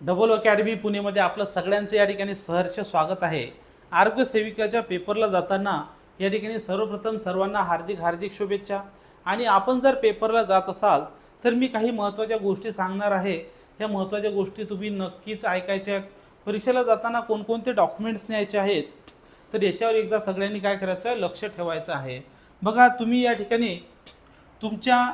Double academy पुणेमध्ये आपलं सगळ्यांचं या ठिकाणी सहर्ष स्वागत आहे. आरोग्य सेविकाच्या पेपरला जाताना या ठिकाणी सर्वप्रथम सर्वांना हार्दिक हार्दिक शुभेच्छा. आणि आपण जर पेपरला जात असाल तर मी काही महत्त्वाच्या गोष्टी सांगणार आहे. ह्या महत्त्वाच्या गोष्टी तुम्ही नक्कीच ऐकायच्या आहेत. परीक्षेला जाताना कोणकोणते डॉक्युमेंट्स न्यायचे आहेत? तर याच्यावर एकदा सगळ्यांनी काय करायचं आहे लक्ष ठेवायचं आहे. बघा तुम्ही या ठिकाणी तुमच्या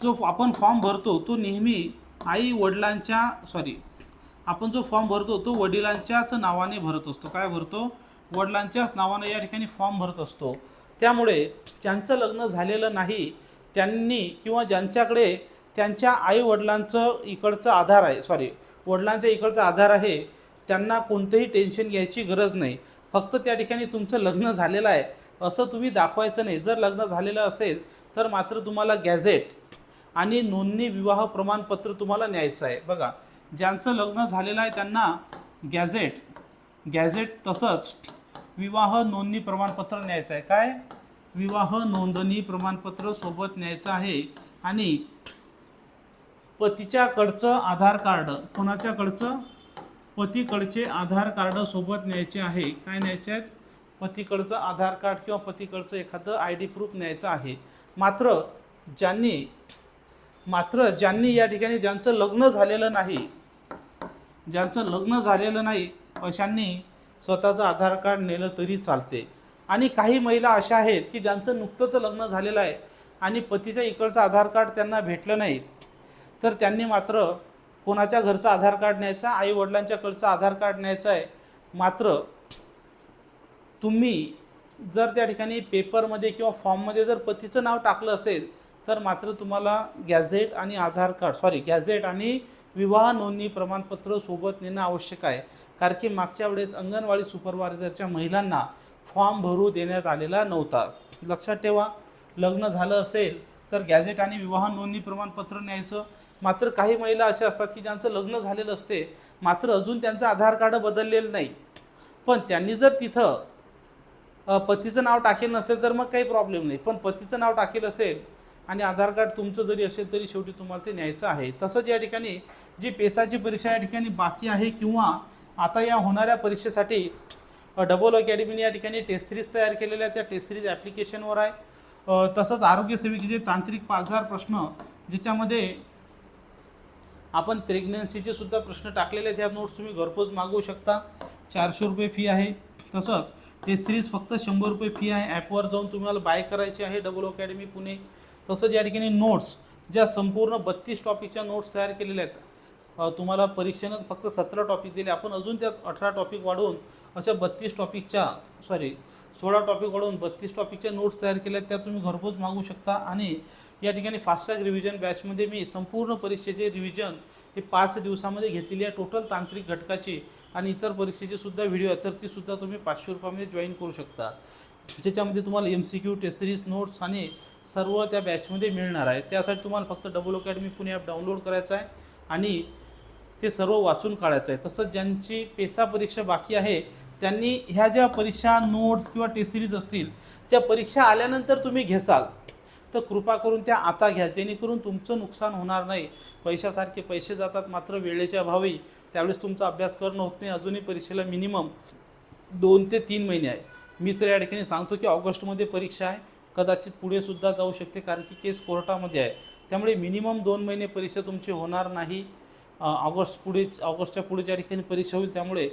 जो आपण फॉर्म भरतो तो नेहमी आई वडिलांच्या सॉरी आपण जो फॉर्म भरतो तो वडिलांच्याच नावाने भरत असतो. काय भरतो? वडिलांच्याच नावाने या ठिकाणी फॉर्म भरत असतो. त्यामुळे ज्यांचं लग्न झालेलं नाही त्यांनी किंवा ज्यांच्याकडे त्यांच्या आई वडिलांचं इकडचं आधार आहे सॉरी वडिलांच्या इकडचा आधार आहे त्यांना कोणतंही टेन्शन घ्यायची गरज नाही. फक्त त्या ठिकाणी तुमचं लग्न झालेलं आहे असं तुम्ही दाखवायचं नाही. जर लग्न झालेलं असेल तर मात्र तुम्हाला गॅझेट आणि नोंदणी विवाह प्रमाणपत्र तुम्हाला न्यायचं आहे. बघा ज्यांचं लग्न झालेलं आहे त्यांना गॅझेट गॅझेट तसंच विवाह नोंदणी प्रमाणपत्र न्यायचं आहे. काय? विवाह नोंदणी प्रमाणपत्र सोबत न्यायचं आहे. आणि पतीच्याकडचं आधार कार्ड कोणाच्याकडचं? पतीकडचे आधार कार्ड सोबत न्यायचे आहे. काय न्यायचे आहेत? पतीकडचं आधार कार्ड किंवा पतीकडचं एखादं आय डी प्रूफ न्यायचं आहे. मात्र ज्यांनी मात्र ज्यांनी या ठिकाणी ज्यांचं लग्न झालेलं नाही ज्यांचं लग्न झालेलं नाही अशांनी स्वतःचं आधार कार्ड नेलं तरी चालते. आणि काही महिला अशा आहेत की ज्यांचं नुकतंच लग्न झालेलं आहे आणि पतीच्या इकडचं आधार कार्ड त्यांना भेटलं नाही तर त्यांनी मात्र कोणाच्या घरचं आधार कार्ड न्यायचं आई वडिलांच्याकडचं आधार कार्ड न्यायचं आहे. मात्र तुम्ही जर त्या ठिकाणी पेपरमध्ये किंवा फॉर्ममध्ये जर पतीचं नाव टाकलं असेल तर मात्र तुम्हाला गॅझेट आणि आधार कार्ड सॉरी गॅझेट आणि विवाह नोंदणी प्रमाणपत्र सोबत नेणं आवश्यक आहे. कारण की मागच्या वेळेस अंगणवाडी सुपरवायझरच्या महिलांना फॉर्म भरू देण्यात आलेला नव्हता. लक्षात ठेवा लग्न झालं असेल तर गॅझेट आणि विवाह नोंदणी प्रमाणपत्र न्यायचं. मात्र काही महिला अशा असतात की ज्यांचं लग्न झालेलं असते मात्र अजून त्यांचं आधार कार्ड बदललेलं नाही. पण त्यांनी जर तिथं पतीचं नाव टाकेल नसेल तर मग काही प्रॉब्लेम नाही. पण पतीचं नाव टाकेल असेल आणि आधार कार्ड तुमचं जरी असेल तरी शेवटी तुम्हाला ते न्यायचं आहे. तसंच या ठिकाणी जी पेसाची परीक्षा या ठिकाणी बाकी आहे किंवा आता या होणाऱ्या परीक्षेसाठी डबल अकॅडमीने या ठिकाणी टेस्ट सिरीज तयार केलेल्या आहेत. त्या टेस्ट सिरीज ॲप्लिकेशनवर आहे. तसंच आरोग्य सेविकेचे तांत्रिक पाच हजार प्रश्न ज्याच्यामध्ये आपण प्रेग्नन्सीचे सुद्धा प्रश्न टाकलेले आहेत. ह्या नोट्स तुम्ही घरपोच मागवू शकता. चारशे रुपये फी आहे. तसंच टेस्ट सिरीज फक्त शंभर रुपये फी आहे. ॲपवर जाऊन तुम्हाला बाय करायची आहे. Double academy Pune. तसंच या ठिकाणी नोट्स ज्या संपूर्ण बत्तीस टॉपिकच्या नोट्स तयार केलेल्या आहेत तुम्हाला परीक्षेनं फक्त सतरा टॉपिक दिले. आपण अजून त्यात अठरा टॉपिक वाढवून अशा बत्तीस टॉपिकच्या सॉरी सोळा टॉपिक वाढवून बत्तीस टॉपिकच्या नोट्स तयार केल्या आहेत त्या तुम्ही घरपोच मागू शकता. आणि या ठिकाणी फास्टॅग रिव्हिजन बॅचमध्ये मी संपूर्ण परीक्षेचे रिव्हिजन हे पाच दिवसामध्ये घेतलेली आहे. टोटल तांत्रिक घटकाची आणि इतर परीक्षेची सुद्धा व्हिडिओ आहे तर ती सुद्धा तुम्ही पाचशे रुपयामध्ये जॉईन करू शकता. ज्याच्यामध्ये तुम्हाला M C Q test series notes आणि सर्व त्या बॅचमध्ये मिळणार आहे. त्यासाठी तुम्हाला फक्त double academy Pune app download करायचं आहे आणि ते सर्व वाचून काढायचं आहे. तसंच ज्यांची पेसा परीक्षा बाकी आहे त्यांनी ह्या ज्या परीक्षा नोट्स किंवा टेस्ट सिरीज असतील त्या परीक्षा आल्यानंतर तुम्ही घेसाल. तर कृपा करून त्या आता घ्या. जेणेकरून तुमचं नुकसान होणार नाही. पैशासारखे पैसे जातात मात्र वेळेच्या अभावी. त्यावेळेस तुमचा अभ्यास करणं होत नाही. अजूनही परीक्षेला मिनिमम दोन ते तीन महिने आहे. मी तर या ठिकाणी सांगतो की ऑगस्टमध्ये परीक्षा आहे. कदाचित पुढे सुद्धा जाऊ शकते कारण की केस कोर्टामध्ये आहे. त्यामुळे मिनिमम दोन महिने परीक्षा तुमची होणार नाही. ऑगस्ट पुढे ऑगस्टच्या पुढे ज्या ठिकाणी परीक्षा होईल त्यामुळे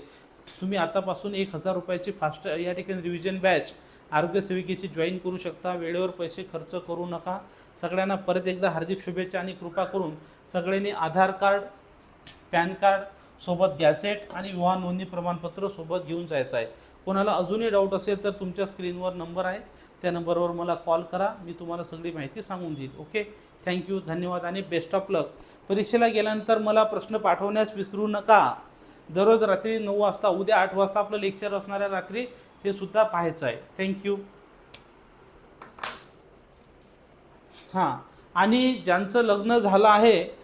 तुम्ही आतापासून एक हजार रुपयाची फास्ट या ठिकाणी रिव्हिजन बॅच आरोग्य सेविकेची जॉईन करू शकता. वेळेवर पैसे खर्च करू नका. सगळ्यांना परत एकदा हार्दिक शुभेच्छा आणि कृपा करून सगळ्यांनी आधार कार्ड पॅन कार्ड सोबत गॅझेट आणि विवाह नोंदणी प्रमाणपत्र सोबत घेऊन जायचं आहे. कोणाला अजूनही डाऊट असेल तर तुमच्या स्क्रीनवर नंबर आहे. त्या नंबरवर मला कॉल करा. मी तुम्हाला सगळी माहिती सांगून देईल. ओके थँक्यू धन्यवाद आणि बेस्ट ऑफ लक परीक्षेला गेल्यानंतर मला प्रश्न पाठवण्यास विसरू नका. दररोज रात्री नऊ वाजता उद्या आठ वाजता आपलं लेक्चर असणाऱ्या रात्री ते सुद्धा पाहायचं आहे. थँक्यू हां. आणि ज्यांचं लग्न झालं आहे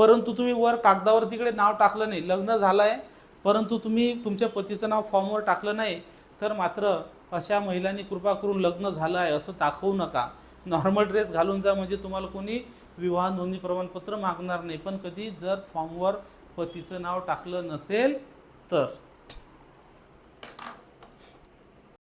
परंतु तुम्ही वर कागदावर तिकडे नाव टाकलं नाही. लग्न झालं आहे परंतु तुम्ही तुमच्या पतीचं नाव फॉर्मवर टाकलं नाही तर मात्र अशा महिलांनी कृपा करून लग्न झालं आहे असं दाखवू नका. नॉर्मल ड्रेस घालून जा म्हणजे तुम्हाला कोणी विवाह नोंदणी प्रमाणपत्र मागणार नाही. पण कधी जर फॉर्मवर पतीचं नाव टाकलं नसेल तर.